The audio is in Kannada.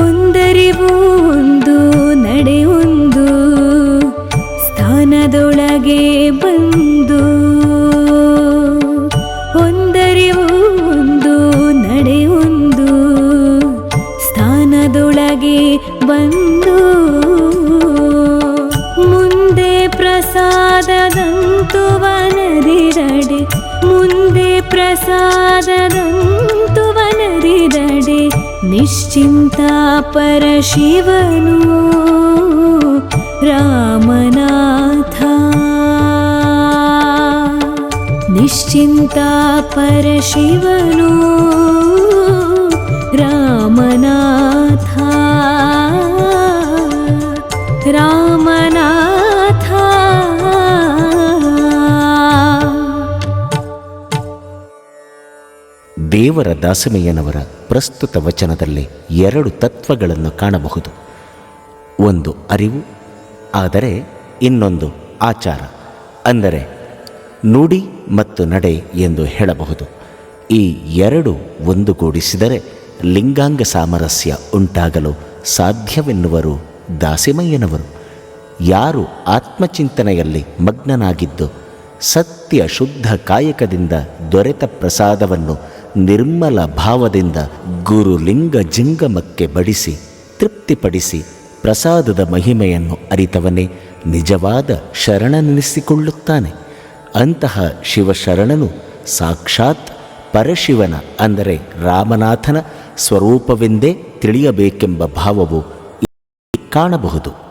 ಒಂದರಿವು ಒಂದು ನಡೆಯೊಂದು ಸ್ಥಾನದೊಳಗೆ ಬಂದು. ಒಂದರಿವು ಒಂದು ನಡೆಯೊಂದು ಸ್ಥಾನದೊಳಗೆ ಬಂದು. ಮುಂದೆ ಪ್ರಸಾದದಂತು ವನದಿರಡೆ ಮುಂದೆ ಪ್ರಸಾದದ निश्चिन्ता परशिवनु रामनाथा। निश्चिन्ता परशिवनो ದೇವರ ದಾಸಮಯ್ಯನವರ ಪ್ರಸ್ತುತ ವಚನದಲ್ಲಿ ಎರಡು ತತ್ವಗಳನ್ನು ಕಾಣಬಹುದು. ಒಂದು ಅರಿವು, ಆದರೆ ಇನ್ನೊಂದು ಆಚಾರ. ಅಂದರೆ ನುಡಿ ಮತ್ತು ನಡೆ ಎಂದು ಹೇಳಬಹುದು. ಈ ಎರಡು ಒಂದುಗೂಡಿಸಿದರೆ ಲಿಂಗಾಂಗ ಸಾಮರಸ್ಯ ಉಂಟಾಗಲು ಸಾಧ್ಯವೆನ್ನುವರು ದಾಸಿಮಯ್ಯನವರು. ಯಾರು ಆತ್ಮಚಿಂತನೆಯಲ್ಲಿ ಮಗ್ನನಾಗಿದ್ದು ಸತ್ಯ ಶುದ್ಧ ಕಾಯಕದಿಂದ ದೊರೆತ ಪ್ರಸಾದವನ್ನು ನಿರ್ಮಲ ಭಾವದಿಂದ ಗುರುಲಿಂಗ ಜಿಂಗಮಕ್ಕೆ ಬಡಿಸಿ, ತೃಪ್ತಿಪಡಿಸಿ ಪ್ರಸಾದದ ಮಹಿಮೆಯನ್ನು ಅರಿತವನೇ ನಿಜವಾದ ಶರಣನೆನಿಸಿಕೊಳ್ಳುತ್ತಾನೆ. ಅಂತಹ ಶಿವಶರಣನು ಸಾಕ್ಷಾತ್ ಪರಶಿವನ ಅಂದರೆ ರಾಮನಾಥನ ಸ್ವರೂಪವೆಂದೇ ತಿಳಿಯಬೇಕೆಂಬ ಭಾವವು ಕಾಣಬಹುದು.